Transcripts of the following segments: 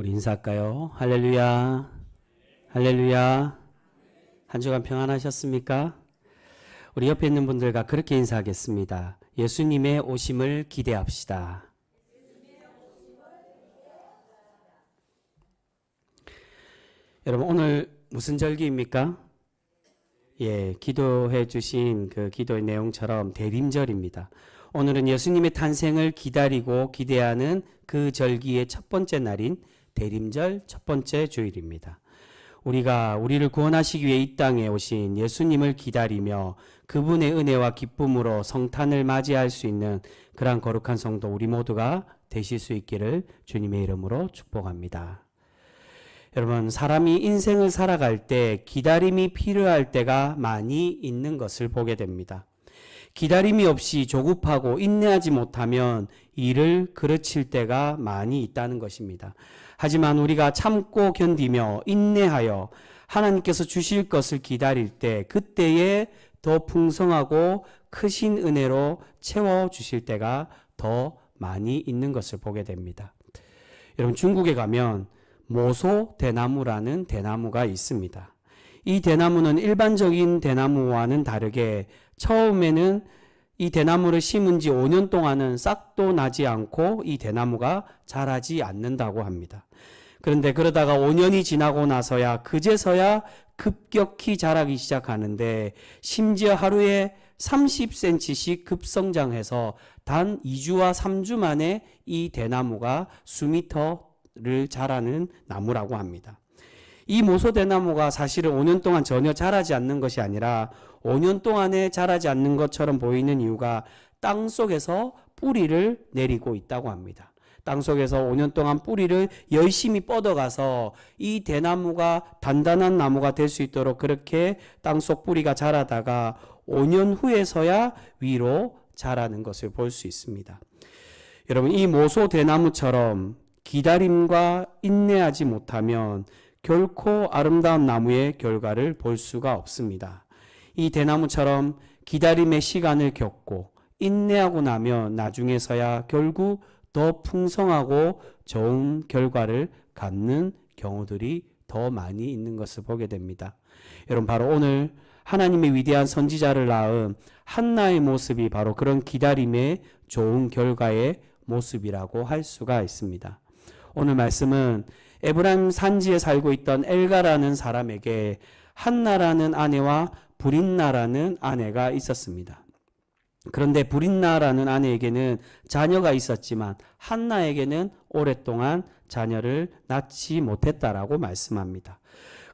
우리 인사할까요? 할렐루야. 할렐루야. 한 주간 평안하셨습니까? 우리 옆에 있는 분들과 그렇게 인사하겠습니다. 예수님의 오심을 기대합시다. 여러분 오늘 무슨 절기입니까? 예, 기도해 주신 그 기도의 내용처럼 대림절입니다. 오늘은 예수님의 탄생을 기다리고 기대하는 그 절기의 첫 번째 날인 대림절 첫 번째 주일입니다. 우리가 우리를 구원하시기 위해 이 땅에 오신 예수님을 기다리며 그분의 은혜와 기쁨으로 성탄을 맞이할 수 있는 그러한 거룩한 성도 우리 모두가 되실 수 있기를 주님의 이름으로 축복합니다. 여러분, 사람이 인생을 살아갈 때 기다림이 필요할 때가 많이 있는 것을 보게 됩니다. 기다림이 없이 조급하고 인내하지 못하면 일을 그르칠 때가 많이 있다는 것입니다. 하지만 우리가 참고 견디며 인내하여 하나님께서 주실 것을 기다릴 때 그때에 더 풍성하고 크신 은혜로 채워 주실 때가 더 많이 있는 것을 보게 됩니다. 여러분 중국에 가면 모소 대나무라는 대나무가 있습니다. 이 대나무는 일반적인 대나무와는 다르게 처음에는 이 대나무를 심은 지 5년 동안은 싹도 나지 않고 이 대나무가 자라지 않는다고 합니다. 그런데 그러다가 5년이 지나고 나서야 그제서야 급격히 자라기 시작하는데 심지어 하루에 30cm씩 급성장해서 단 2주와 3주 만에 이 대나무가 수미터를 자라는 나무라고 합니다. 이 모소대나무가 사실은 5년 동안 전혀 자라지 않는 것이 아니라 5년 동안에 자라지 않는 것처럼 보이는 이유가 땅 속에서 뿌리를 내리고 있다고 합니다. 땅 속에서 5년 동안 뿌리를 열심히 뻗어가서 이 대나무가 단단한 나무가 될 수 있도록 그렇게 땅 속 뿌리가 자라다가 5년 후에서야 위로 자라는 것을 볼 수 있습니다. 여러분, 이 모소 대나무처럼 기다림과 인내하지 못하면 결코 아름다운 나무의 결과를 볼 수가 없습니다. 이 대나무처럼 기다림의 시간을 겪고 인내하고 나면 나중에서야 결국 더 풍성하고 좋은 결과를 갖는 경우들이 더 많이 있는 것을 보게 됩니다. 여러분 바로 오늘 하나님의 위대한 선지자를 낳은 한나의 모습이 바로 그런 기다림의 좋은 결과의 모습이라고 할 수가 있습니다. 오늘 말씀은 에브라임 산지에 살고 있던 엘가라는 사람에게 한나라는 아내와 브린나라는 아내가 있었습니다. 그런데 브린나라는 아내에게는 자녀가 있었지만 한나에게는 오랫동안 자녀를 낳지 못했다라고 말씀합니다.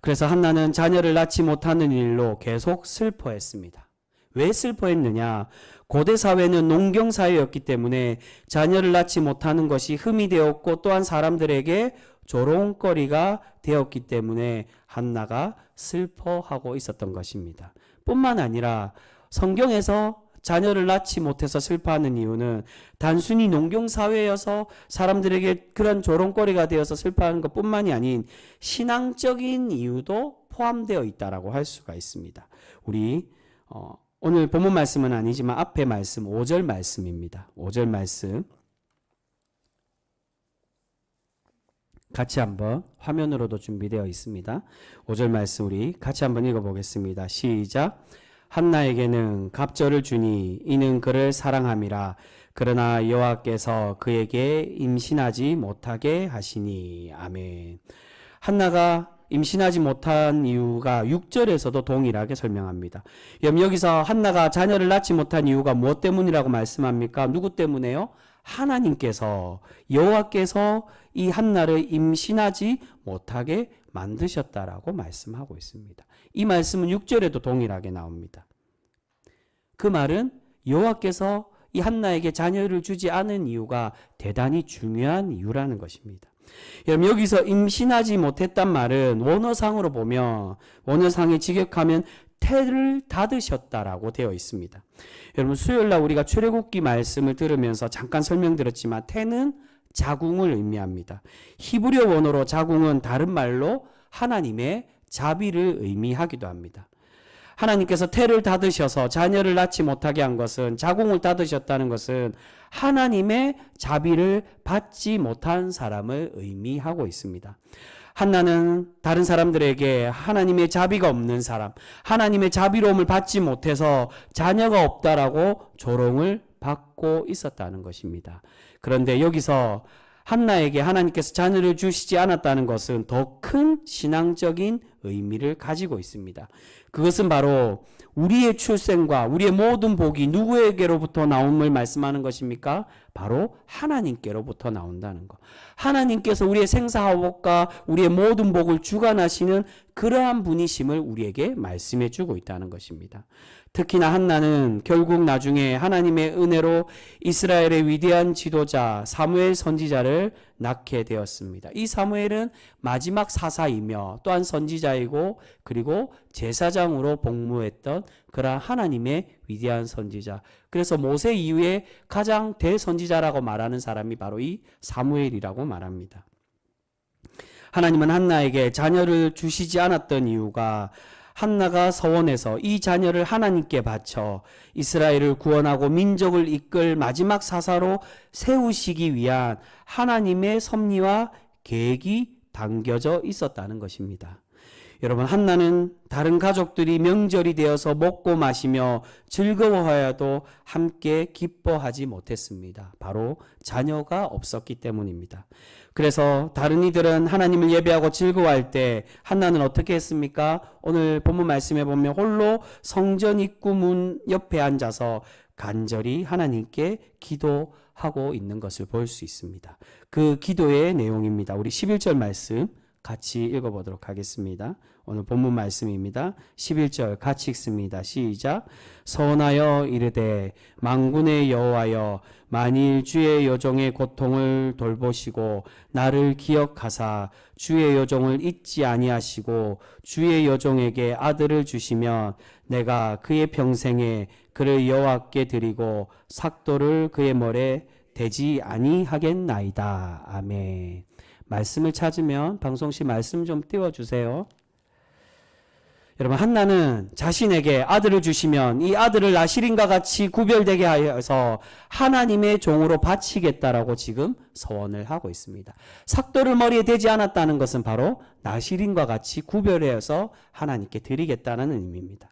그래서 한나는 자녀를 낳지 못하는 일로 계속 슬퍼했습니다. 왜 슬퍼했느냐? 고대 사회는 농경 사회였기 때문에 자녀를 낳지 못하는 것이 흠이 되었고 또한 사람들에게 조롱거리가 되었기 때문에 한나가 슬퍼하고 있었던 것입니다. 뿐만 아니라 성경에서 자녀를 낳지 못해서 슬퍼하는 이유는 단순히 농경 사회여서 사람들에게 그런 조롱거리가 되어서 슬퍼하는 것뿐만이 아닌 신앙적인 이유도 포함되어 있다라고 할 수가 있습니다. 우리 어, 오늘 본문 말씀은 아니지만 앞에 말씀 5절 말씀입니다. 5절 말씀 같이 한번 화면으로도 준비되어 있습니다. 5절 말씀 우리 같이 한번 읽어보겠습니다. 시작. 한나에게는 갑절을 주니 이는 그를 사랑함이라. 그러나 여호와께서 그에게 임신하지 못하게 하시니 아멘. 한나가 임신하지 못한 이유가 6절에서도 동일하게 설명합니다. 여기서 한나가 자녀를 낳지 못한 이유가 무엇 때문이라고 말씀합니까? 누구 때문에요? 하나님께서 여호와께서 이 한나를 임신하지 못하게 만드셨다라고 말씀하고 있습니다. 이 말씀은 6절에도 동일하게 나옵니다. 그 말은 여호와께서 이 한나에게 자녀를 주지 않은 이유가 대단히 중요한 이유라는 것입니다. 여러분 여기서 임신하지 못했단 말은 원어상으로 보면 원어상에 직역하면 태를 닫으셨다라고 되어 있습니다. 여러분 수요일 날 우리가 출애굽기 말씀을 들으면서 잠깐 설명드렸지만 태는 자궁을 의미합니다. 히브리어 원어로 자궁은 다른 말로 하나님의 자비를 의미하기도 합니다. 하나님께서 태를 닫으셔서 자녀를 낳지 못하게 한 것은 자궁을 닫으셨다는 것은 하나님의 자비를 받지 못한 사람을 의미하고 있습니다. 한나는 다른 사람들에게 하나님의 자비가 없는 사람, 하나님의 자비로움을 받지 못해서 자녀가 없다라고 조롱을 받고 있었다는 것입니다. 그런데 여기서 한나에게 하나님께서 자녀를 주시지 않았다는 것은 더 큰 신앙적인 의미를 가지고 있습니다. 그것은 바로 우리의 출생과 우리의 모든 복이 누구에게로부터 나옴을 말씀하는 것입니까? 바로 하나님께로부터 나온다는 것. 하나님께서 우리의 생사화복과 우리의 모든 복을 주관하시는 그러한 분이심을 우리에게 말씀해 주고 있다는 것입니다. 특히나 한나는 결국 나중에 하나님의 은혜로 이스라엘의 위대한 지도자 사무엘 선지자를 낳게 되었습니다. 이 사무엘은 마지막 사사이며 또한 선지자이고 그리고 제사장으로 복무했던 그러한 하나님의 위대한 선지자. 그래서 모세 이후에 가장 대선지자라고 말하는 사람이 바로 이 사무엘이라고 말합니다. 하나님은 한나에게 자녀를 주시지 않았던 이유가 한나가 서원에서 이 자녀를 하나님께 바쳐 이스라엘을 구원하고 민족을 이끌 마지막 사사로 세우시기 위한 하나님의 섭리와 계획이 담겨져 있었다는 것입니다. 여러분, 한나는 다른 가족들이 명절이 되어서 먹고 마시며 즐거워하여도 함께 기뻐하지 못했습니다. 바로 자녀가 없었기 때문입니다. 그래서 다른 이들은 하나님을 예배하고 즐거워할 때 한나는 어떻게 했습니까? 오늘 본문 말씀에 보면 홀로 성전 입구 문 옆에 앉아서 간절히 하나님께 기도하고 있는 것을 볼 수 있습니다. 그 기도의 내용입니다. 우리 11절 말씀 같이 읽어보도록 하겠습니다. 오늘 본문 말씀입니다. 11절 같이 읽습니다. 시작. 서원하여 이르되 망군의 여호와여 만일 주의 여종의 고통을 돌보시고 나를 기억하사 주의 여종을 잊지 아니하시고 주의 여종에게 아들을 주시면 내가 그의 평생에 그를 여호와께 드리고 삭도를 그의 머리에 대지 아니하겠나이다. 아멘. 말씀을 찾으면 방송 시 말씀 좀 띄워 주세요. 여러분 한나는 자신에게 아들을 주시면 이 아들을 나실인과 같이 구별되게 하여서 하나님의 종으로 바치겠다라고 지금 서원을 하고 있습니다. 삭도를 머리에 대지 않았다는 것은 바로 나실인과 같이 구별해서 하나님께 드리겠다는 의미입니다.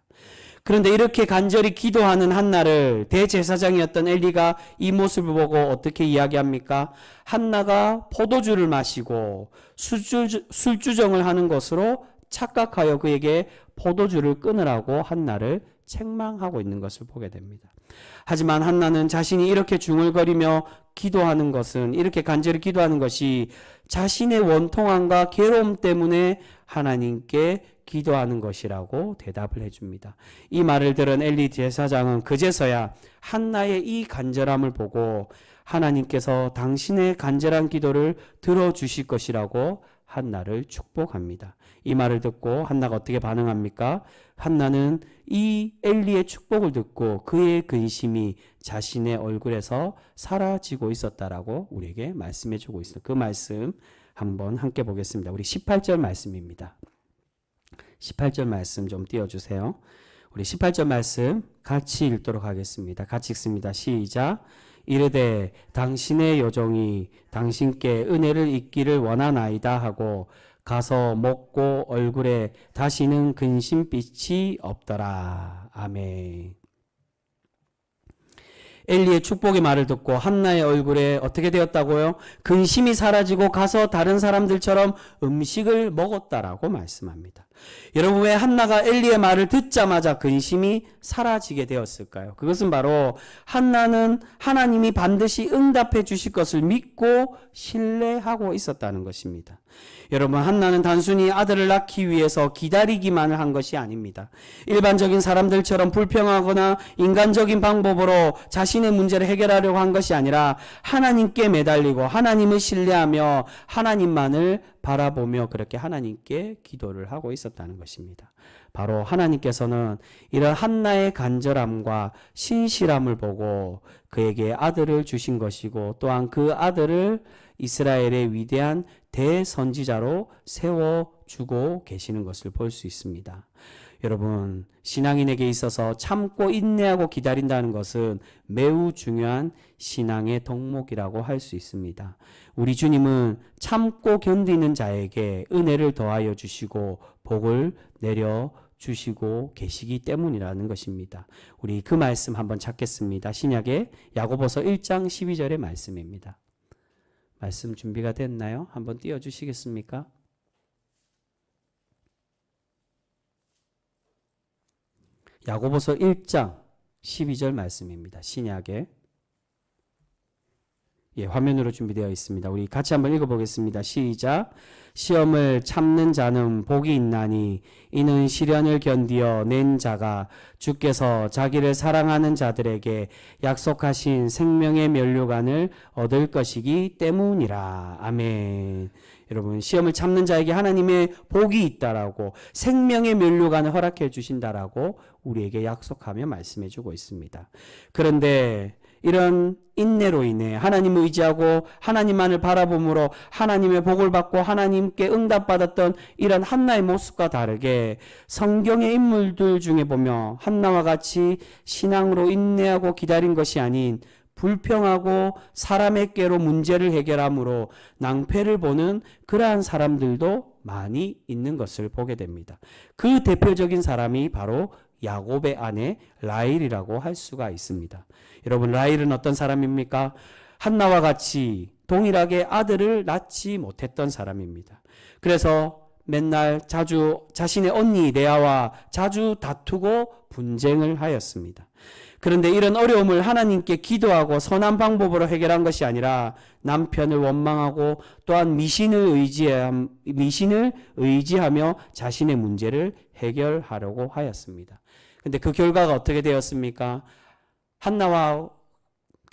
그런데 이렇게 간절히 기도하는 한나를 대제사장이었던 엘리가 이 모습을 보고 어떻게 이야기합니까? 한나가 포도주를 마시고 술주, 술주정을 하는 것으로 착각하여 그에게 포도주를 끊으라고 한나를 책망하고 있는 것을 보게 됩니다. 하지만 한나는 자신이 이렇게 중얼거리며 기도하는 것은 이렇게 간절히 기도하는 것이 자신의 원통함과 괴로움 때문에 하나님께 기도하는 것이라고 대답을 해줍니다. 이 말을 들은 엘리 제사장은 그제서야 한나의 이 간절함을 보고 하나님께서 당신의 간절한 기도를 들어주실 것이라고 한나를 축복합니다. 이 말을 듣고 한나가 어떻게 반응합니까? 한나는 이 엘리의 축복을 듣고 그의 근심이 자신의 얼굴에서 사라지고 있었다라고 우리에게 말씀해 주고 있어요. 그 말씀 한번 함께 보겠습니다. 우리 18절 말씀입니다. 18절 말씀 좀 띄워 주세요. 우리 18절 말씀 같이 읽도록 하겠습니다. 같이 읽습니다. 시작. 이르되 당신의 여종이 당신께 은혜를 잊기를 원하나이다 하고 가서 먹고 얼굴에 다시는 근심빛이 없더라. 아멘. 엘리의 축복의 말을 듣고 한나의 얼굴에 어떻게 되었다고요? 근심이 사라지고 가서 다른 사람들처럼 음식을 먹었다라고 말씀합니다. 여러분 왜 한나가 엘리의 말을 듣자마자 근심이 사라지게 되었을까요? 그것은 바로 한나는 하나님이 반드시 응답해 주실 것을 믿고 신뢰하고 있었다는 것입니다. 여러분 한나는 단순히 아들을 낳기 위해서 기다리기만을 한 것이 아닙니다. 일반적인 사람들처럼 불평하거나 인간적인 방법으로 자신의 문제를 해결하려고 한 것이 아니라 하나님께 매달리고 하나님을 신뢰하며 하나님만을 바라보며 그렇게 하나님께 기도를 하고 있었다는 것입니다. 바로 하나님께서는 이런 한나의 간절함과 신실함을 보고 그에게 아들을 주신 것이고 또한 그 아들을 이스라엘의 위대한 대선지자로 세워 주고 계시는 것을 볼 수 있습니다. 여러분, 신앙인에게 있어서 참고 인내하고 기다린다는 것은 매우 중요한 신앙의 덕목이라고 할 수 있습니다. 우리 주님은 참고 견디는 자에게 은혜를 더하여 주시고 복을 내려 주시고 계시기 때문이라는 것입니다. 우리 그 말씀 한번 찾겠습니다. 신약의 야고보서 1장 12절의 말씀입니다. 말씀 준비가 됐나요? 한번 띄워 주시겠습니까? 야고보서 1장 12절 말씀입니다. 신약에 예, 화면으로 준비되어 있습니다. 우리 같이 한번 읽어보겠습니다. 시작. 시험을 참는 자는 복이 있나니 이는 시련을 견디어 낸 자가 주께서 자기를 사랑하는 자들에게 약속하신 생명의 면류관을 얻을 것이기 때문이라. 아멘. 여러분 시험을 참는 자에게 하나님의 복이 있다라고 생명의 면류관을 허락해 주신다라고 우리에게 약속하며 말씀해 주고 있습니다. 그런데 이런 인내로 인해 하나님을 의지하고 하나님만을 바라봄으로 하나님의 복을 받고 하나님께 응답받았던 이런 한나의 모습과 다르게 성경의 인물들 중에 보면 한나와 같이 신앙으로 인내하고 기다린 것이 아닌 불평하고 사람에게로 문제를 해결함으로 낭패를 보는 그러한 사람들도 많이 있는 것을 보게 됩니다. 그 대표적인 사람이 바로 야곱의 아내 라일이라고 할 수가 있습니다. 여러분 라일은 어떤 사람입니까? 한나와 같이 동일하게 아들을 낳지 못했던 사람입니다. 그래서 맨날 자주 자신의 언니 레아와 자주 다투고 분쟁을 하였습니다. 그런데 이런 어려움을 하나님께 기도하고 선한 방법으로 해결한 것이 아니라 남편을 원망하고 또한 미신을 의지해 미신을 의지하며 자신의 문제를 해결하려고 하였습니다. 근데 그 결과가 어떻게 되었습니까? 한나와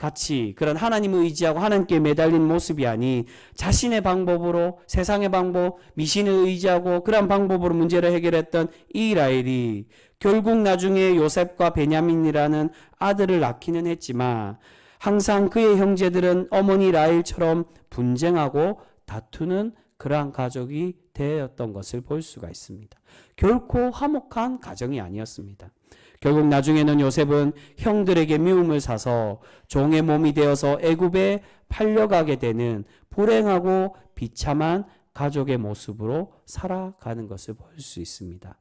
같이 그런 하나님을 의지하고 하나님께 매달린 모습이 아닌 자신의 방법으로 세상의 방법, 미신을 의지하고 그런 방법으로 문제를 해결했던 이 라헬이 결국 나중에 요셉과 베냐민이라는 아들을 낳기는 했지만 항상 그의 형제들은 어머니 라헬처럼 분쟁하고 다투는 그러한 가족이 되었던 것을 볼 수가 있습니다. 결코 화목한 가정이 아니었습니다. 결국 나중에는 요셉은 형들에게 미움을 사서 종의 몸이 되어서 애굽에 팔려가게 되는 불행하고 비참한 가족의 모습으로 살아가는 것을 볼 수 있습니다.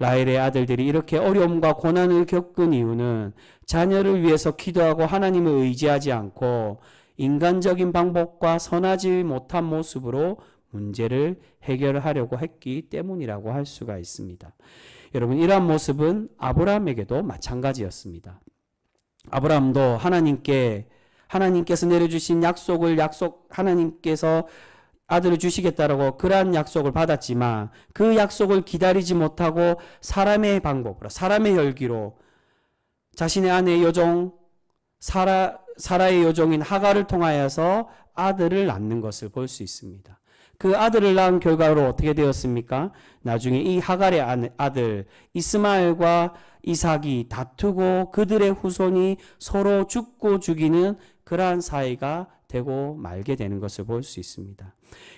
라헬의 아들들이 이렇게 어려움과 고난을 겪은 이유는 자녀를 위해서 기도하고 하나님을 의지하지 않고 인간적인 방법과 선하지 못한 모습으로 문제를 해결하려고 했기 때문이라고 할 수가 있습니다. 여러분 이러한 모습은 아브라함에게도 마찬가지였습니다. 아브라함도 하나님께 하나님께서 내려주신 약속을 약속 하나님께서 아들을 주시겠다라고 그러한 약속을 받았지만 그 약속을 기다리지 못하고 사람의 방법으로 사람의 혈기로 자신의 아내 여종 사라 사라의 여종인 하가를 통하여서 아들을 낳는 것을 볼 수 있습니다. 그 아들을 낳은 결과로 어떻게 되었습니까? 나중에 이 하갈의 아들 이스마엘과 이삭이 다투고 그들의 후손이 서로 죽고 죽이는 그러한 사이가 되고 말게 되는 것을 볼 수 있습니다.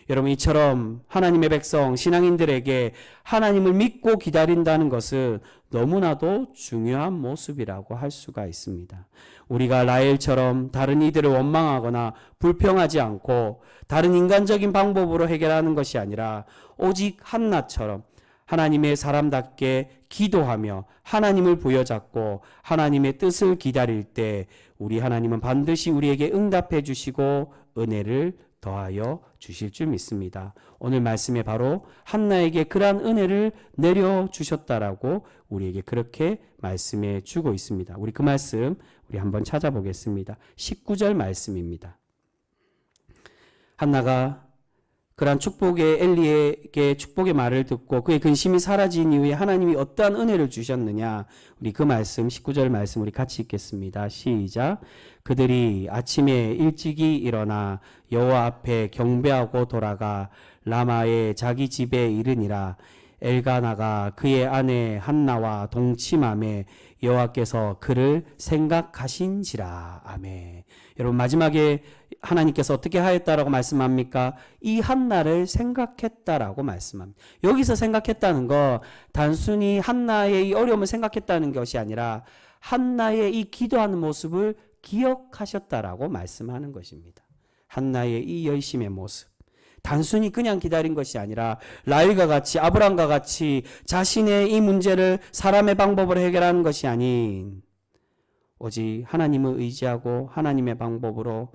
여러분 이처럼 하나님의 백성 신앙인들에게 하나님을 믿고 기다린다는 것은 너무나도 중요한 모습이라고 할 수가 있습니다. 우리가 라헬처럼 다른 이들을 원망하거나 불평하지 않고 다른 인간적인 방법으로 해결하는 것이 아니라 오직 한나처럼 하나님의 사람답게 기도하며 하나님을 부여잡고 하나님의 뜻을 기다릴 때 우리 하나님은 반드시 우리에게 응답해 주시고 은혜를 더하여 주실 줄 믿습니다. 오늘 말씀에 바로 한나에게 그러한 은혜를 내려 주셨다라고 우리에게 그렇게 말씀해 주고 있습니다. 우리 그 말씀 우리 한번 찾아보겠습니다. 19절 말씀입니다. 한나가 그러한 축복의 엘리에게 축복의 말을 듣고 그의 근심이 사라진 이후에 하나님이 어떠한 은혜를 주셨느냐. 우리 그 말씀 19절 말씀 우리 같이 읽겠습니다. 시작. 그들이 아침에 일찍이 일어나 여호와 앞에 경배하고 돌아가 라마의 자기 집에 이르니라. 엘가나가 그의 아내 한나와 동침함에 여호와께서 그를 생각하신지라. 아멘. 여러분 마지막에 하나님께서 어떻게 하였다라고 말씀합니까? 이 한나를 생각했다라고 말씀합니다. 여기서 생각했다는 거 단순히 한나의 이 어려움을 생각했다는 것이 아니라 한나의 이 기도하는 모습을 기억하셨다라고 말씀하는 것입니다. 한나의 이 열심의 모습. 단순히 그냥 기다린 것이 아니라 라일과 같이 아브람과 같이 자신의 이 문제를 사람의 방법으로 해결하는 것이 아닌 오직 하나님을 의지하고 하나님의 방법으로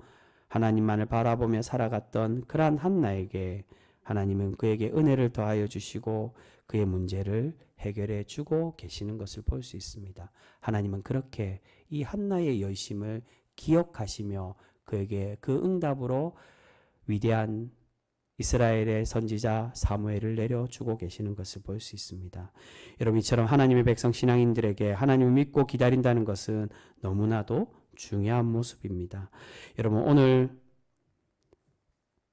하나님만을 바라보며 살아갔던 그러한 한나에게 하나님은 그에게 은혜를 더하여 주시고 그의 문제를 해결해 주고 계시는 것을 볼 수 있습니다. 하나님은 그렇게 이 한나의 열심을 기억하시며 그에게 그 응답으로 위대한 이스라엘의 선지자 사무엘을 내려주고 계시는 것을 볼 수 있습니다. 여러분 이처럼 하나님의 백성 신앙인들에게 하나님을 믿고 기다린다는 것은 너무나도 중요한 모습입니다. 여러분 오늘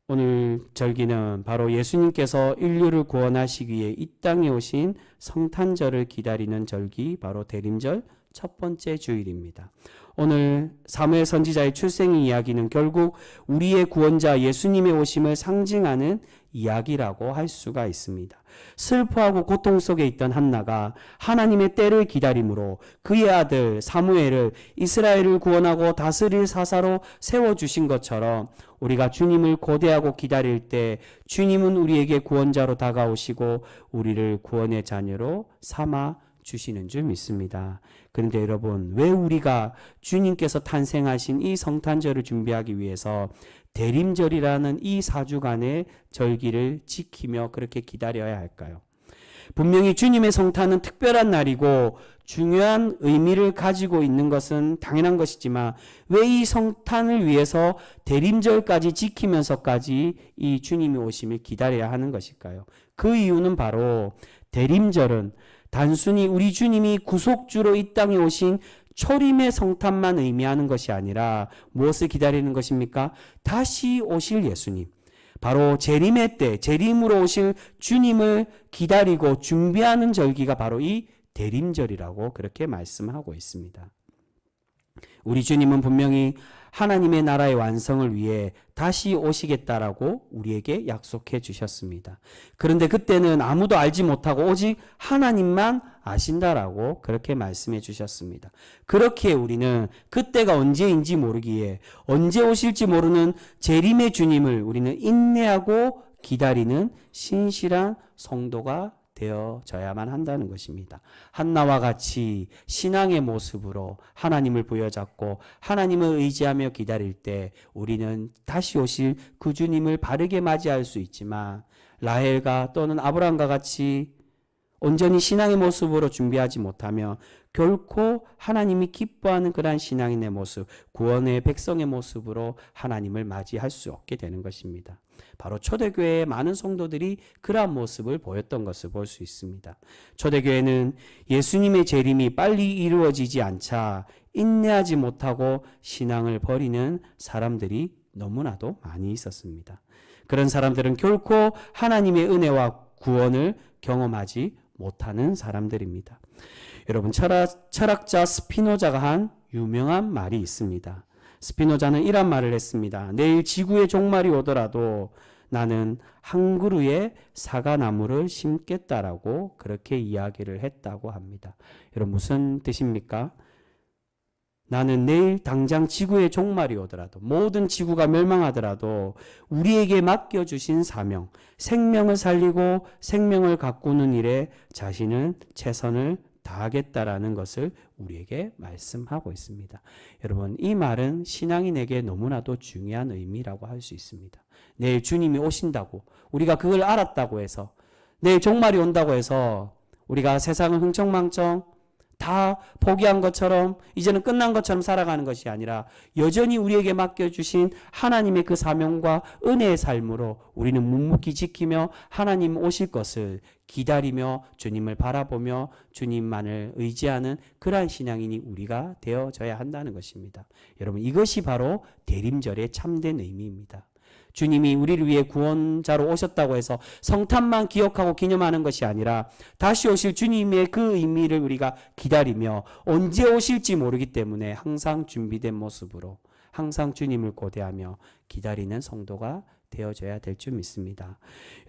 오늘 절기는 바로 예수님께서 인류를 구원하시기 위해 이 땅에 오신 성탄절을 기다리는 절기 바로 대림절 첫 번째 주일입니다. 오늘 사무엘 선지자의 출생 이야기는 결국 우리의 구원자 예수님의 오심을 상징하는 이야기라고 할 수가 있습니다. 슬퍼하고 고통 속에 있던 한나가 하나님의 때를 기다림으로 그의 아들 사무엘을 이스라엘을 구원하고 다스릴 사사로 세워 주신 것처럼 우리가 주님을 고대하고 기다릴 때 주님은 우리에게 구원자로 다가오시고 우리를 구원의 자녀로 삼아 주시는 줄 믿습니다. 그런데 여러분, 왜 우리가 주님께서 탄생하신 이 성탄절을 준비하기 위해서 대림절이라는 이 사주간의 절기를 지키며 그렇게 기다려야 할까요? 분명히 주님의 성탄은 특별한 날이고 중요한 의미를 가지고 있는 것은 당연한 것이지만 왜 이 성탄을 위해서 대림절까지 지키면서까지 이 주님이 오심을 기다려야 하는 것일까요? 그 이유는 바로 대림절은 단순히 우리 주님이 구속주로 이 땅에 오신 초림의 성탄만 의미하는 것이 아니라 무엇을 기다리는 것입니까? 다시 오실 예수님. 바로 재림의 때, 재림으로 오실 주님을 기다리고 준비하는 절기가 바로 이 대림절이라고 그렇게 말씀하고 있습니다. 우리 주님은 분명히 하나님의 나라의 완성을 위해 다시 오시겠다라고 우리에게 약속해 주셨습니다. 그런데 그때는 아무도 알지 못하고 오직 하나님만 아신다라고 그렇게 말씀해 주셨습니다. 그렇게 우리는 그때가 언제인지 모르기에 언제 오실지 모르는 재림의 주님을 우리는 인내하고 기다리는 신실한 성도가 되어져야만 한다는 것입니다. 한나와 같이 신앙의 모습으로 하나님을 부여잡고 하나님을 의지하며 기다릴 때 우리는 다시 오실 그 주님을 바르게 맞이할 수 있지만 라헬과 또는 아브라함과 같이 온전히 신앙의 모습으로 준비하지 못하며 결코 하나님이 기뻐하는 그러한 신앙인의 모습, 구원의 백성의 모습으로 하나님을 맞이할 수 없게 되는 것입니다. 바로 초대교회의 많은 성도들이 그러한 모습을 보였던 것을 볼 수 있습니다. 초대교회는 예수님의 재림이 빨리 이루어지지 않자 인내하지 못하고 신앙을 버리는 사람들이 너무나도 많이 있었습니다. 그런 사람들은 결코 하나님의 은혜와 구원을 경험하지 못하는 사람들입니다. 여러분 철학, 철학자 스피노자가 한 유명한 말이 있습니다. 스피노자는 이런 말을 했습니다. 내일 지구의 종말이 오더라도 나는 한 그루의 사과나무를 심겠다라고 그렇게 이야기를 했다고 합니다. 여러분 무슨 뜻입니까? 나는 내일 당장 지구의 종말이 오더라도 모든 지구가 멸망하더라도 우리에게 맡겨주신 사명, 생명을 살리고 생명을 가꾸는 일에 자신은 최선을 다하겠다라는 것을 우리에게 말씀하고 있습니다. 여러분, 이 말은 신앙인에게 너무나도 중요한 의미라고 할 수 있습니다. 내일 주님이 오신다고, 우리가 그걸 알았다고 해서, 내일 종말이 온다고 해서, 우리가 세상을 흥청망청 다 포기한 것처럼 이제는 끝난 것처럼 살아가는 것이 아니라 여전히 우리에게 맡겨주신 하나님의 그 사명과 은혜의 삶으로 우리는 묵묵히 지키며 하나님 오실 것을 기다리며 주님을 바라보며 주님만을 의지하는 그러한 신앙인이 우리가 되어져야 한다는 것입니다. 여러분 이것이 바로 대림절의 참된 의미입니다. 주님이 우리를 위해 구원자로 오셨다고 해서 성탄만 기억하고 기념하는 것이 아니라 다시 오실 주님의 그 의미를 우리가 기다리며 언제 오실지 모르기 때문에 항상 준비된 모습으로 항상 주님을 고대하며 기다리는 성도가 되어져야 될 줄 믿습니다.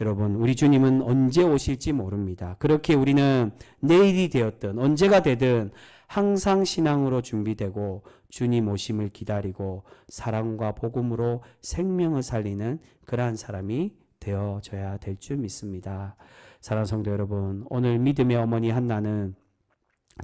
여러분, 우리 주님은 언제 오실지 모릅니다. 그렇게 우리는 내일이 되었든 언제가 되든 항상 신앙으로 준비되고 주님 오심을 기다리고 사랑과 복음으로 생명을 살리는 그러한 사람이 되어져야 될 줄 믿습니다. 사랑하는 성도 여러분, 오늘 믿음의 어머니 한나는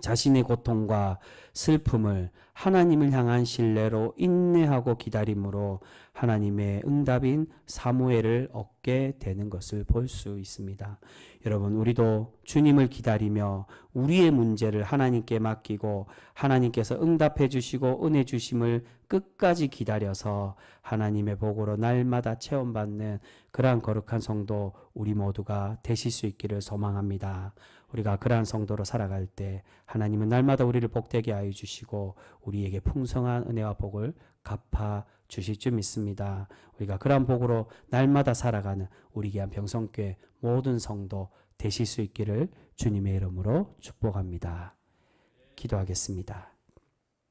자신의 고통과 슬픔을 하나님을 향한 신뢰로 인내하고 기다림으로 하나님의 응답인 사무엘을 얻게 되는 것을 볼 수 있습니다. 여러분, 우리도 주님을 기다리며 우리의 문제를 하나님께 맡기고 하나님께서 응답해 주시고 은혜 주심을 끝까지 기다려서 하나님의 복으로 날마다 체험받는 그러한 거룩한 성도 우리 모두가 되실 수 있기를 소망합니다. 우리가 그러한 성도로 살아갈 때 하나님은 날마다 우리를 복되게 하여 주시고 우리에게 풍성한 은혜와 복을 갚아 주실 줄 믿습니다. 우리가 그러한 복으로 날마다 살아가는 우리 귀한 병성교회 모든 성도 되실 수 있기를 주님의 이름으로 축복합니다. 기도하겠습니다.